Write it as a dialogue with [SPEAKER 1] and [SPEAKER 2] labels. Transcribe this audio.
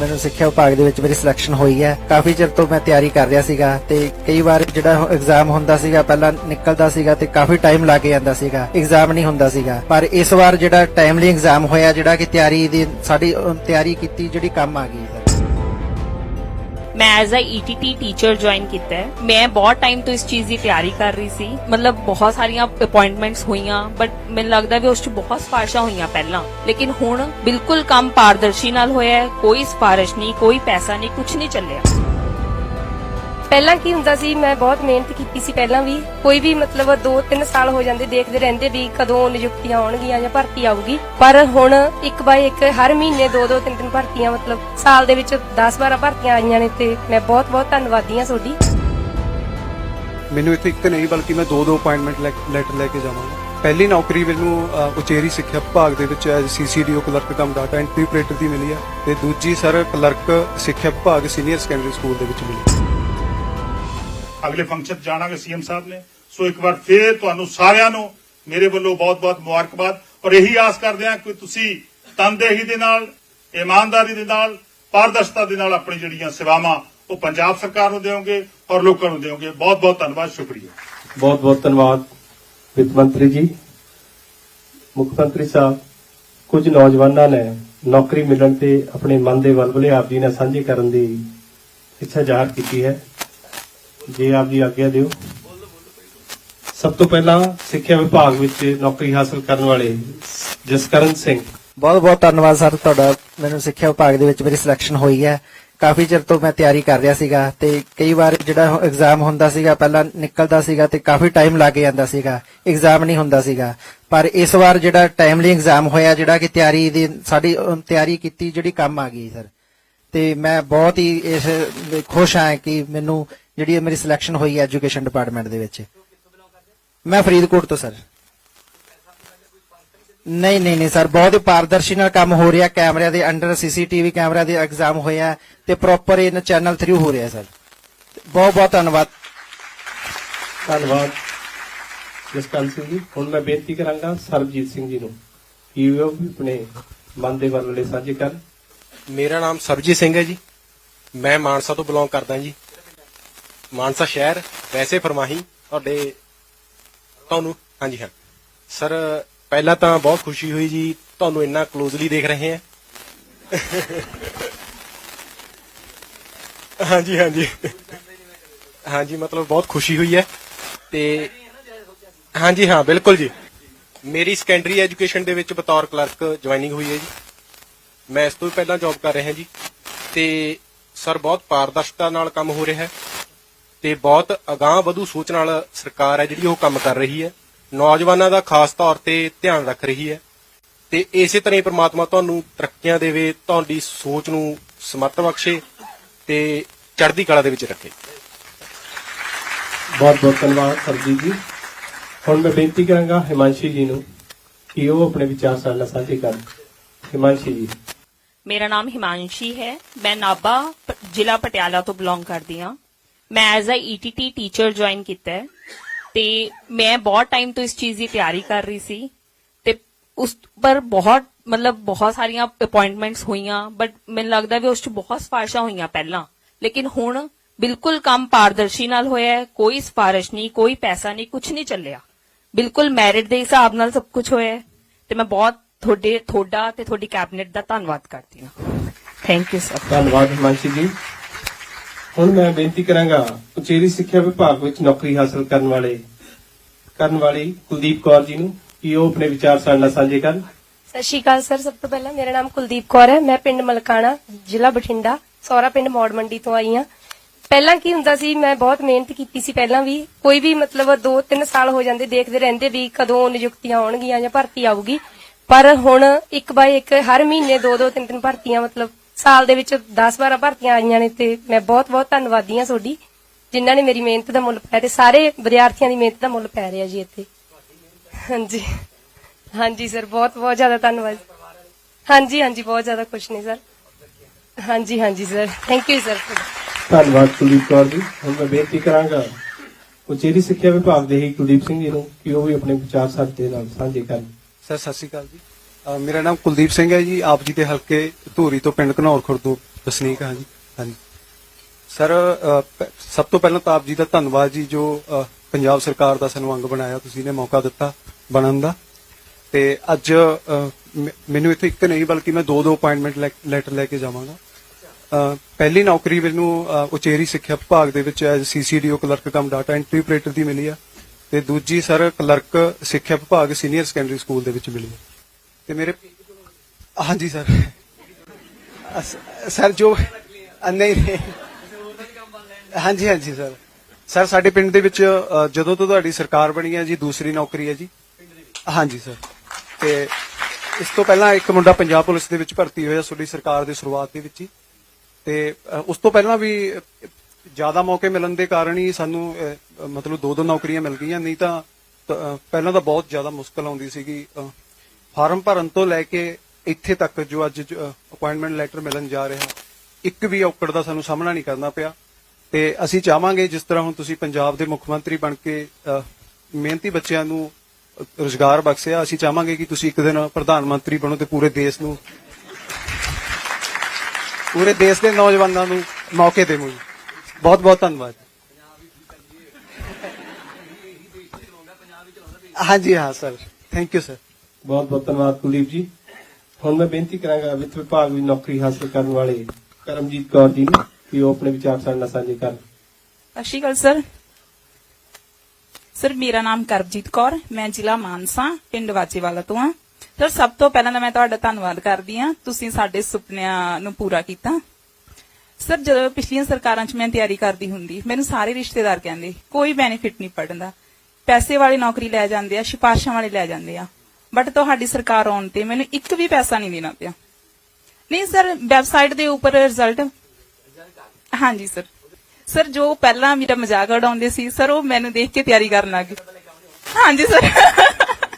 [SPEAKER 1] ਮੈਨੂੰ ਸਿੱਖਿਆ ਵਿਭਾਗ ਦੇ ਵਿੱਚ ਮੇਰੀ ਸਿਲੈਕਸ਼ਨ ਹੋਈ ਹੈ। ਕਾਫੀ ਚਿਰ ਤੋਂ ਮੈਂ ਤਿਆਰੀ ਕਰ ਰਿਹਾ ਸੀਗਾ ਤੇ ਕਈ ਵਾਰ ਜਿਹੜਾ ਐਗਜ਼ਾਮ ਹੁੰਦਾ ਸੀਗਾ, ਪਹਿਲਾਂ ਨਿਕਲਦਾ ਸੀਗਾ ਤੇ ਕਾਫੀ ਟਾਈਮ ਲੱਗ ਜਾਂਦਾ ਸੀਗਾ। ਐਗਜ਼ਾਮ ਨਹੀਂ ਹੁੰਦਾ ਸੀਗਾ। ਪਰ ਇਸ ਵਾਰ ਜਿਹੜਾ ਟਾਈਮਲੀ ਐਗਜ਼ਾਮ ਹੋਇਆ, ਜਿਹੜਾ ਕਿ ਤਿਆਰੀ ਦੀ, ਸਾਡੀ ਤਿਆਰੀ ਕੀਤੀ, ਜਿਹੜੀ ਕੰਮ ਆ ਗਈ।
[SPEAKER 2] ਮੈਂ as a ETT teacher join ਕੀਤਾ ਹੈ। ਮੈਂ ਬਹੁਤ ਟਾਈਮ ਤੋਂ ਇਸ ਚੀਜ਼ ਦੀ ਤਿਆਰੀ ਕਰ ਰਹੀ ਸੀ। ਮਤਲਬ ਬਹੁਤ ਸਾਰੀਆਂ ਅਪਾਇੰਟਮੈਂਟਸ ਹੋਈਆਂ ਬਟ ਮੈਨੂੰ ਲੱਗਦਾ ਵੀ ਉਸ 'ਚ ਬਹੁਤ ਸਿਫਾਰਿਸ਼ਾਂ ਹੋਈਆਂ ਪਹਿਲਾਂ। ਲੇਕਿਨ ਹੁਣ ਬਿਲਕੁਲ ਕੰਮ ਪਾਰਦਰਸ਼ੀ ਨਾਲ ਹੋਇਆ ਹੈ, ਕੋਈ ਸਿਫਾਰਿਸ਼ ਨਹੀਂ, ਕੋਈ ਪੈਸਾ ਨਹੀਂ ਕੁਝ ਨਹੀਂ ਚੱਲਿਆ।
[SPEAKER 3] ਪਹਿਲਾਂ ਕੀ ਹੁੰਦਾ ਸੀ ਮੈਂ ਬਹੁਤ ਮਿਹਨਤ ਕੀਤੀ ਸੀ ਪਹਿਲਾਂ ਵੀ। ਕੋਈ ਵੀ ਮਤਲਬ 2-3 ਸਾਲ ਹੋ ਜਾਂਦੇ ਦੇਖਦੇ ਰਹਿੰਦੇ ਵੀ ਕਦੋਂ ਨਿਯੁਕਤੀਆਂ ਆਉਣਗੀਆਂ ਜਾਂ ਭਰਤੀ ਆਊਗੀ। ਪਰ ਹੁਣ ਇੱਕ ਬਾਈ ਇੱਕ ਹਰ ਮਹੀਨੇ 2-2 3-3 ਭਰਤੀਆਂ ਮਤਲਬ ਸਾਲ ਦੇ ਵਿੱਚ 10-12 ਭਰਤੀਆਂ ਆਈਆਂ ਨੇ ਤੇ ਮੈਂ ਬਹੁਤ-ਬਹੁਤ ਧੰਨਵਾਦੀ ਹਾਂ ਤੁਹਾਡੀ।
[SPEAKER 4] ਮੈਨੂੰ ਇੱਥੇ ਇੱਕ ਨਹੀਂ ਬਲਕਿ ਮੈਂ ਦੋ ਦੋ ਅਪਾਇੰਟਮੈਂਟ ਲੈਟਰ ਲੈ ਕੇ ਜਾਵਾਂਗਾ। ਪਹਿਲੀ ਨੌਕਰੀ ਮੈਨੂੰ ਅ, ਉਚੇਰੀ ਸਿੱਖਿਆ ਵਿਭਾਗ ਦੇ ਵਿੱਚ as CCDO clerk cum data entry operator ਦੀ ਮਿਲੀ ਹੈ ਤੇ ਦੂਜੀ ਸਰ ਕਲਰਕ ਸਿੱਖਿਆ ਵਿਭਾਗ ਸੀਨੀਅਰ ਸੈਕੰਡਰੀ ਸਕੂਲ ਦੇ ਵਿੱਚ ਮਿਲੀ।
[SPEAKER 5] ਅਗਲੇ ਫੰਕਸ਼ਨ 'ਚ ਜਾਣਾਂਗੇ ਸੀਐਮ ਸਾਹਿਬ ਨੇ। ਸੋ ਇੱਕ ਵਾਰ ਫੇਰ ਤੁਹਾਨੂੰ ਸਾਰਿਆਂ ਨੂੰ ਮੇਰੇ ਵੱਲੋਂ ਬਹੁਤ-ਬਹੁਤ ਮੁਬਾਰਕਬਾਦ। ਔਰ ਇਹੀ ਆਸ ਕਰਦੇ ਹਾਂ ਕਿ ਤੁਸੀਂ ਤਨਦੇਹੀ ਦੇ ਨਾਲ, ਇਮਾਨਦਾਰੀ ਦੇ ਨਾਲ, ਪਾਰਦਰਸ਼ਤਾ ਦੇ ਨਾਲ ਆਪਣੀ ਜਿਹੜੀਆਂ ਸੇਵਾਵਾਂ ਉਹ ਪੰਜਾਬ ਸਰਕਾਰ ਨੂੰ ਦਿਓਗੇ ਔਰ ਲੋਕਾਂ ਨੂੰ ਦਿਓਗੇ। ਬਹੁਤ-ਬਹੁਤ ਧੰਨਵਾਦ, ਸ਼ੁਕਰੀਆ।
[SPEAKER 6] ਬਹੁਤ ਬਹੁਤ ਧੰਨਵਾਦ, ਵਿੱਤ ਮੰਤਰੀ ਜੀ। ਮੁੱਖ ਮੰਤਰੀ ਸਾਹਿਬ, ਕੁਝ ਨੌਜਵਾਨਾਂ ਨੇ ਨੌਕਰੀ ਮਿਲਣ ਤੇ ਆਪਣੇ ਮਨ ਦੇ ਵਲਵਲੇ ਆਪ ਜੀ ਨਾਲ ਸਾਂਝੇ ਕਰਨ ਦੀ ਇੱਛਾ ਜ਼ਾਹਰ ਕੀਤੀ ਹੈ। ਜੇ ਆਪ ਜੀ ਆਗਿਆ ਦਿਓ। ਸਭ ਤੋਂ ਪਹਿਲਾਂ ਸਿੱਖਿਆ ਵਿਭਾਗ ਵਿੱਚ ਨੌਕਰੀ ਹਾਸਲ ਕਰਨ ਵਾਲੇ ਜਸਕਰਨ ਸਿੰਘ।
[SPEAKER 1] ਬਹੁਤ ਬਹੁਤ ਧੰਨਵਾਦ ਸਰ ਤੁਹਾਡਾ। ਮੈਨੂੰ ਸਿੱਖਿਆ ਵਿਭਾਗ ਦੇ ਵਿੱਚ ਮੇਰੀ ਸਿਲੈਕਸ਼ਨ ਹੋਈ ਹੈ। ਕਾਫੀ ਚਿਰ ਤੋਂ ਮੈਂ ਤਿਆਰੀ ਕਰ ਰਿਹਾ ਸੀਗਾ ਤੇ ਕਈ ਵਾਰ ਜਿਹੜਾ ਐਗਜ਼ਾਮ ਹੁੰਦਾ ਸੀਗਾ, ਪਹਿਲਾਂ ਨਿਕਲਦਾ ਸੀਗਾ ਤੇ ਕਾਫੀ ਟਾਈਮ ਲੱਗ ਜਾਂਦਾ ਸੀਗਾ। ਐਗਜ਼ਾਮ ਨਹੀਂ ਹੁੰਦਾ ਸੀਗਾ। ਪਰ ਇਸ ਵਾਰ ਜਿਹੜਾ ਟਾਈਮਲੀ ਐਗਜ਼ਾਮ ਹੋਇਆ, ਜਿਹੜਾ ਕਿ ਤਿਆਰੀ ਦੀ, ਸਾਡੀ ਤਿਆਰੀ ਕੀਤੀ, ਜਿਹੜੀ ਕੰਮ ਆ ਗਈ ਸਰ। ਤੇ ਮੈਂ ਬਹੁਤ ਹੀ ਇਸ, ਖੁਸ਼ ਹਾਂ ਕਿ ਮੈਨੂੰ ਜਿਹੜੀ ਇਹ ਮੇਰੀ ਸਿਲੈਕਸ਼ਨ ਹੋਈ ਹੈ ਐਜੂਕੇਸ਼ਨ ਡਿਪਾਰਟਮੈਂਟ ਦੇ ਵਿੱਚ। ਮੈਂ ਫਰੀਦਕੋਟ ਤੋਂ ਸਰ। ਨਹੀਂ ਨਹੀਂ ਨਹੀਂ ਸਰ ਬਹੁਤ ਹੀ ਪਾਰਦਰਸ਼ੀ ਨਾਲ ਕੰਮ ਹੋ ਰਿਹਾ। ਕੈਮਰਿਆਂ ਦੇ ਅੰਡਰ ਸੀਸੀਟੀਵੀ ਕੈਮਰਿਆਂ ਦੇ ਐਗਜ਼ਾਮ ਹੋਇਆ ਤੇ ਪ੍ਰੋਪਰ ਇਹਨਾਂ ਚੈਨਲ ਥਰੂ ਹੋ ਰਿਹਾ ਸਰ। ਬਹੁਤ ਬਹੁਤ ਧੰਨਵਾਦ।
[SPEAKER 6] ਧੰਨਵਾਦ। ਜਸਕਰਨ ਸਿੰਘ ਜੀ ਹੁਣ ਮੈਂ ਬੇਨਤੀ ਕਰਾਂਗਾ ਸਰਬਜੀਤ ਸਿੰਘ ਜੀ ਨੂੰ ਕਿ ਉਹ ਵੀ ਆਪਣੇ ਮਨ ਦੇ ਵਲਵਲੇ ਸਾਂਝੇ ਕਰਨ।
[SPEAKER 7] ਮੇਰਾ ਨਾਮ ਸਰਬਜੀਤ ਸਿੰਘ ਹੈ ਜੀ। ਮੈਂ ਮਾਨਸਾ ਤੋਂ ਬਿਲੋਂਗ ਕਰਦਾ ਜੀ। ਮਾਨਸਾ ਸ਼ਹਿਰ, ਵੈਸੇ ਫਰਮਾਹੀ, ਤੁਹਾਡੇ, ਤੁਹਾਨੂੰ, ਹਾਂਜੀ, ਹਾਂ। ਸਰ, ਪਹਿਲਾਂ ਤਾਂ ਬਹੁਤ ਖੁਸ਼ੀ ਹੋਈ ਜੀ, ਤੁਹਾਨੂੰ ਇੰਨਾ ਕਲੋਜ਼ਲੀ ਦੇਖ ਰਹੇ ਹਾਂ। ਹਾਂਜੀ ਹਾਂਜੀ। ਹਾਂਜੀ, ਮਤਲਬ ਬਹੁਤ ਖੁਸ਼ੀ ਹੋਈ ਹੈ। ਤੇ, ਹਾਂਜੀ, ਹਾਂ, ਬਿਲਕੁਲ ਜੀ। ਮੇਰੀ ਸੈਕੰਡਰੀ ਐਜੂਕੇਸ਼ਨ ਦੇ ਵਿੱਚ ਬਤੌਰ ਕਲਰਕ ਜੁਆਇਨਿੰਗ ਹੋਈ ਹੈ ਜੀ। ਮੈਂ ਇਸ ਤੋਂ ਵੀ ਪਹਿਲਾਂ ਜੌਬ ਕਰ ਰਿਹਾ ਜੀ। ਤੇ, ਸਰ, ਬਹੁਤ ਪਾਰਦਰਸ਼ਤਾ ਨਾਲ ਕੰਮ ਹੋ ਰਿਹਾ ਹੈ। ਤੇ ਬਹੁਤ ਅਗਾਹ ਵਧੂ ਸੋਚ ਨਾਲ ਸਰਕਾਰ ਹੈ ਜਿਹੜੀ ਉਹ ਕੰਮ ਕਰ ਰਹੀ ਹੈ। ਨੌਜਵਾਨਾਂ ਦਾ ਖਾਸ ਤੌਰ ਤੇ ਧਿਆਨ ਰੱਖ ਰਹੀ ਹੈ। ਤੇ ਇਸੇ ਤਰ੍ਹਾਂ ਹੀ ਪ੍ਰਮਾਤਮਾ ਤੁਹਾਨੂੰ ਤਰੱਕੀਆਂ ਦੇਵੇ ਤੁਹਾਡੀ ਸੋਚ ਨੂੰ ਸਮਰਥ ਬਖਸ਼ੇ ਤੇ ਚੜ੍ਹਦੀ ਕਲਾ ਦੇ ਵਿੱਚ ਰੱਖੇ।
[SPEAKER 6] ਬਹੁਤ ਬਹੁਤ ਧੰਨਵਾਦ ਸਰਜੀਤ ਜੀ। ਹੁਣ ਮੈਂ ਬੇਨਤੀ ਕਰਾਂਗਾ ਹਿਮਾਂਸ਼ੀ ਜੀ ਨੂੰ ਕਿ ਉਹ ਆਪਣੇ ਵਿਚਾਰ ਸਾਡੇ ਨਾਲ ਸਾਂਝੇ ਕਰਨ। ਹਿਮਾਂਸ਼ੀ ਜੀ।
[SPEAKER 2] ਮੇਰਾ ਨਾਮ ਹਿਮਾਂਸ਼ੀ ਹੈ। ਮੈਂ ਨਾਭਾ ਪ- ਜ਼ਿਲ੍ਹਾ ਪਟਿਆਲਾ ਤੋਂ ਬਿਲੋਂਗ ਕਰਦੀ ਹਾਂ। ਮੈਂ as a ETT teacher join ਕੀਤਾ ਹੈ ਤੇ ਮੈਂ ਬਹੁਤ ਟਾਈਮ ਤੋਂ ਇਸ ਚੀਜ਼ ਦੀ ਤਿਆਰੀ ਕਰ ਰਹੀ ਸੀ ਤੇ ਉਸ ਪਰ ਬਹੁਤ ਮਤਲਬ ਬਹੁਤ ਸਾਰੀਆਂ ਅਪਾਇੰਟਮੈਂਟਸ ਹੋਈਆਂ ਬਟ ਮੈਨੂੰ ਲੱਗਦਾ ਵੀ ਉਸ 'ਚ ਬਹੁਤ ਸਿਫਾਰਿਸ਼ਾਂ ਹੋਈਆਂ ਪਹਿਲਾਂ ਲੇਕਿਨ ਹੁਣ ਬਿਲਕੁਲ ਕੰਮ ਪਾਰਦਰਸ਼ੀ ਨਾਲ ਹੋਇਆ ਕੋਈ ਸਿਫਾਰਿਸ਼ ਨਹੀਂ ਕੋਈ ਪੈਸਾ ਨਹੀਂ ਕੁਝ ਨਹੀਂ ਚੱਲਿਆ ਬਿਲਕੁਲ ਮੈਰਿਟ ਦੇ ਹਿਸਾਬ ਨਾਲ ਸਭ ਕੁਝ ਹੋਇਆ ਤੇ ਮੈਂ ਬਹੁਤ ਤੁਹਾਡੇ ਤੁਹਾਡਾ ਤੇ ਤੁਹਾਡੀ ਕੈਬਨਿਟ ਦਾ ਧੰਨਵਾਦ ਕਰਦੀ ਹਾਂ ਥੈਂਕ ਯੂ ਸਰ
[SPEAKER 6] ਧੰਨਵਾਦ ਹਿਮਾਂਸ਼ੀ ਜੀ ਹੁਣ ਮੈਂ ਬੇਨਤੀ ਕਰਾਂਗਾ ਉਚੇਰੀ ਸਿੱਖਿਆ ਵਿਭਾਗ ਵਿੱਚ ਨੌਕਰੀ ਹਾਸਲ ਕਰਨ ਵਾਲੇ, ਕਰਨ ਵਾਲੀ ਕੁਲਦੀਪ ਕੌਰ ਜੀ ਨੂੰ ਕਿ ਉਹ ਆਪਣੇ ਵਿਚਾਰ ਸਾਡੇ ਨਾਲ ਸਾਂਝੇ ਕਰਨ।
[SPEAKER 3] ਸਤਿ ਸ਼੍ਰੀ ਅਕਾਲ ਸਰ, ਸਭ ਤੋਂ ਪਹਿਲਾਂ ਮੇਰਾ ਨਾਮ ਕੁਲਦੀਪ ਕੌਰ ਹੈ। ਮੈਂ ਪਿੰਡ ਮਲਕਾਣਾ, ਜ਼ਿਲ੍ਹਾ ਬਠਿੰਡਾ, ਸੌਰਾ ਪਿੰਡ ਮੌੜ ਮੰਡੀ ਤੋਂ ਆਈ ਹਾਂ। ਪਹਿਲਾਂ ਕੀ ਹੁੰਦਾ ਸੀ, ਮੈਂ ਬਹੁਤ ਮਿਹਨਤ ਕੀਤੀ ਸੀ ਪਹਿਲਾਂ ਵੀ। ਕੋਈ ਵੀ ਮਤਲਬ 2-3 ਸਾਲ ਹੋ ਜਾਂਦੇ ਦੇਖਦੇ ਰਹਿੰਦੇ ਵੀ ਕਦੋਂ ਨਿਯੁਕਤੀਆਂ ਆਉਣਗੀਆਂ ਜਾਂ ਭਰਤੀ ਆਊਗੀ। ਪਰ ਹੁਣ ਇੱਕ ਬਾਈ ਇੱਕ, ਹਰ ਮਹੀਨੇ 2-2 3-3 ਭਰਤੀਆਂ ਮਤਲਬ ਸਾਲ ਦੇ ਵਿੱਚ 10-12 ਭਰਤੀਆਂ ਆਈਆਂ ਨੇ ਤੇ ਮੈਂ ਬਹੁਤ-ਬਹੁਤ ਧੰਨਵਾਦੀ ਹਾਂ ਤੁਹਾਡੀ ਜਿਨ੍ਹਾਂ ਨੇ ਮੇਰੀ ਮਿਹਨਤ ਦਾ ਮੁੱਲ ਪਾਇਆ ਤੇ ਸਾਰੇ ਵਿਦਿਆਰਥੀਆਂ ਦੀ ਮਿਹਨਤ ਦਾ ਮੁੱਲ ਪੈ ਰਿਹਾ ਜੀ ਇੱਥੇ। ਹਾਂਜੀ। ਹਾਂਜੀ ਸਰ ਬਹੁਤ ਬਹੁਤ ਜ਼ਿਆਦਾ ਧੰਨਵਾਦ। ਹਾਂਜੀ ਹਾਂਜੀ ਬਹੁਤ ਜ਼ਿਆਦਾ ਖੁਸ਼ ਨੇ ਸਰ। ਹਾਂਜੀ ਹਾਂਜੀ ਸਰ। Thank you sir.
[SPEAKER 6] ਧੰਨਵਾਦ ਕੁਲਦੀਪ ਕੌਰ ਜੀ। ਹੁਣ ਮੈਂ ਬੇਨਤੀ ਕਰਾਂਗਾ ਉਚੇਰੀ ਸਿੱਖਿਆ ਵਿਭਾਗ ਦੇ ਹੀ ਕੁਲਦੀਪ ਸਿੰਘ ਜੀ ਨੂੰ ਕਿ ਉਹ ਵੀ ਆਪਣੇ ਵਿਚਾਰ ਸਾਡੇ ਨਾਲ ਸਾਂਝੇ ਕਰਨ।
[SPEAKER 4] ਸਰ ਸਤਿ ਸ਼੍ਰੀ ਅਕਾਲ ਜੀ। ਮੇਰਾ ਨਾਮ ਕੁਲਦੀਪ ਸਿੰਘ ਹੈ ਜੀ, ਆਪ ਜੀ ਦੇ ਹਲਕੇ ਧੂਰੀ ਤੋਂ ਪਿੰਡ ਘਨੌਰ ਖੁਰਦ ਤੋਂ ਵਸਨੀਕ ਹਾਂ ਜੀ। ਹਾਂਜੀ। ਸਰ ਸਭ ਤੋਂ ਪਹਿਲਾਂ ਤਾਂ ਆਪ ਜੀ ਦਾ ਧੰਨਵਾਦ ਜੀ, ਜੋ ਪੰਜਾਬ ਸਰਕਾਰ ਦਾ ਸਾਨੂੰ ਅੰਗ ਬਣਾਇਆ, ਤੁਸੀਂ ਨੇ ਮੌਕਾ ਦਿੱਤਾ ਬਣਨ ਦਾ। ਤੇ ਅੱਜ ਮੈਨੂੰ ਇੱਥੇ ਇੱਕ ਨਹੀਂ, ਬਲਕਿ ਮੈਂ ਦੋ ਦੋ ਅਪਾਇੰਟਮੈਂਟ ਲੈਟਰ ਲੈ ਕੇ ਜਾਵਾਂਗਾ। ਪਹਿਲੀ ਨੌਕਰੀ ਮੈਨੂੰ ਉਚੇਰੀ ਸਿੱਖਿਆ ਵਿਭਾਗ ਦੇ ਵਿੱਚ as CCDO clerk cum data entry ਦੀ ਮਿਲੀ ਆ। ਤੇ ਦੂਜੀ, ਸਰ, ਕਲਰਕ ਸਿੱਖਿਆ ਵਿਭਾਗ ਸੀਨੀਅਰ ਸੈਕੰਡਰੀ ਸਕੂਲ ਦੇ ਵਿੱਚ ਮਿਲੀ ਆ। ਤੇ ਮੇਰੇ ਹਾਂਜੀ, ਸਰ। ਸਰ, ਜੋ ਨਹੀਂ ਹਾਂਜੀ ਹਾਂਜੀ, ਸਰ। ਸਰ, ਸਾਡੇ ਪਿੰਡ ਦੇ ਵਿੱਚ ਜਦੋਂ ਤੋਂ ਤੁਹਾਡੀ ਸਰਕਾਰ ਬਣੀ ਹੈ ਜੀ, ਦੂਸਰੀ ਨੌਕਰੀ ਹੈ ਜੀ। ਹਾਂਜੀ, ਸਰ। ਤੇ ਇਸ ਤੋਂ ਪਹਿਲਾਂ ਇੱਕ ਮੁੰਡਾ ਪੰਜਾਬ ਪੁਲਿਸ ਦੇ ਵਿੱਚ ਭਰਤੀ ਹੋਇਆ ਤੁਹਾਡੀ ਸਰਕਾਰ ਦੀ ਸ਼ੁਰੂਆਤ ਦੇ ਵਿੱਚ ਹੀ। ਤੇ ਉਸ ਤੋਂ ਪਹਿਲਾਂ ਵੀ ਜ਼ਿਆਦਾ ਮੌਕੇ ਮਿਲਣ ਦੇ ਕਾਰਨ ਹੀ ਸਾਨੂੰ ਮਤਲਬ ਦੋ ਦੋ ਨੌਕਰੀਆਂ ਮਿਲ ਗਈਆਂ। ਨਹੀਂ ਤਾਂ ਪਹਿਲਾਂ ਤਾਂ ਬਹੁਤ ਜ਼ਿਆਦਾ ਮੁਸ਼ਕਲ ਆਉਂਦੀ ਸੀਗੀ ਫਾਰਮ ਭਰਨ ਤੋਂ ਲੈ ਕੇ ਇੱਥੇ ਤੱਕ ਜੋ ਅੱਜ ਅਪਾਇੰਟਮੈਂਟ ਲੈਟਰ ਮਿਲਣ ਜਾ ਰਿਹਾ ਇੱਕ ਵੀ ਔਕੜ ਦਾ ਸਾਨੂੰ ਸਾਹਮਣਾ ਨਹੀਂ ਕਰਨਾ ਪਿਆ। ਤੇ ਅਸੀਂ ਚਾਹਾਂਗੇ ਜਿਸ ਤਰ੍ਹਾਂ ਹੁਣ ਤੁਸੀਂ ਪੰਜਾਬ ਦੇ ਮੁੱਖ ਮੰਤਰੀ ਬਣ ਕੇ ਮਿਹਨਤੀ ਬੱਚਿਆਂ ਨੂੰ ਰੋਜ਼ਗਾਰ ਬਖਸ਼ਿਆ ਅਸੀਂ ਚਾਹਾਂਗੇ ਕਿ ਤੁਸੀਂ ਇੱਕ ਦਿਨ ਪ੍ਰਧਾਨ ਮੰਤਰੀ ਬਣੋ ਤੇ ਪੂਰੇ ਦੇਸ਼ ਨੂੰ ਪੂਰੇ ਦੇਸ਼ ਦੇ ਨੌਜਵਾਨਾਂ ਨੂੰ ਮੌਕੇ ਦੇਵੋ ਜੀ। ਬਹੁਤ ਬਹੁਤ ਧੰਨਵਾਦ। ਹਾਂਜੀ ਹਾਂ ਸਰ। ਥੈਂਕ ਯੂ ਸਰ
[SPEAKER 6] ਬਹੁਤ ਬਹੁਤ ਧੰਨਵਾਦ ਕੁਲਦੀਪ ਜੀ। ਹੁਣ ਮੈਂ ਬੇਨਤੀ ਕਰਾਂਗਾ ਵਿੱਤ ਵਿਭਾਗ ਵਿੱਚ ਨੌਕਰੀ ਹਾਸਲ ਕਰਨ ਵਾਲੇ ਕਰਮਜੀਤ ਕੌਰ ਜੀ ਨੂੰ ਕਿ ਉਹ ਆਪਣੇ ਵਿਚਾਰ ਸਾਡੇ ਨਾਲ ਸਾਂਝੇ ਕਰਨ।
[SPEAKER 8] ਸਤਿ ਸ਼੍ਰੀ ਅਕਾਲ ਸਰ। ਸਰ, ਮੇਰਾ ਨਾਮ ਕਰਮਜੀਤ ਕੌਰ, ਮੈਂ ਜ਼ਿਲ੍ਹਾ ਮਾਨਸਾ, ਪਿੰਡ ਵਾਚੇਵਾਲਾ ਤੋਂ ਆ ਸਰ, ਸਭ ਤੋਂ ਪਹਿਲਾਂ ਤਾਂ ਮੈਂ ਤੁਹਾਡਾ ਧੰਨਵਾਦ ਕਰਦੀ ਆ ਤੁਸੀਂ ਸਾਡੇ ਸੁਪਨਿਆਂ ਨੂੰ ਪੂਰਾ ਕੀਤਾ। ਸਰ, ਜਦੋਂ ਪਿਛਲੀਆਂ ਸਰਕਾਰਾਂ 'ਚ ਮੈਂ ਤਿਆਰੀ ਕਰਦੀ ਹੁੰਦੀ, ਮੈਨੂੰ ਸਾਰੇ ਰਿਸ਼ਤੇਦਾਰ ਕਹਿੰਦੇ, ਕੋਈ ਬੈਨੀਫਿਟ ਨਹੀਂ ਪੜਨ ਦਾ ਪੈਸੇ ਵਾਲੀ ਨੌਕਰੀ ਲੈ ਜਾਂਦੇ ਆ, ਸਿਫਾਰਸ਼ਾਂ ਵਾਲੇ ਲੈ ਜਾਂਦੇ ਆ। ਬਟ ਤੁਹਾਡੀ ਸਰਕਾਰ ਆਉਣ ਤੇ ਮੈਨੂੰ ਇੱਕ ਵੀ ਪੈਸਾ ਨਹੀਂ ਦੇਣਾ ਪਿਆ। ਨਹੀਂ ਸਰ ਵੈਬਸਾਈਟ ਦੇ ਉੱਪਰ ਰਿਜ਼ਲਟ ਹਾਂਜੀ ਸਰ। ਸਰ, ਜੋ ਪਹਿਲਾਂ ਮੇਰਾ ਮਜ਼ਾਕ ਉਡਾਉਂਦੇ ਸੀ, ਸਰ, ਉਹ ਮੈਨੂੰ ਦੇਖ ਕੇ ਤਿਆਰੀ ਕਰਨ ਲੱਗ ਗਏ। ਹਾਂਜੀ ਸਰ।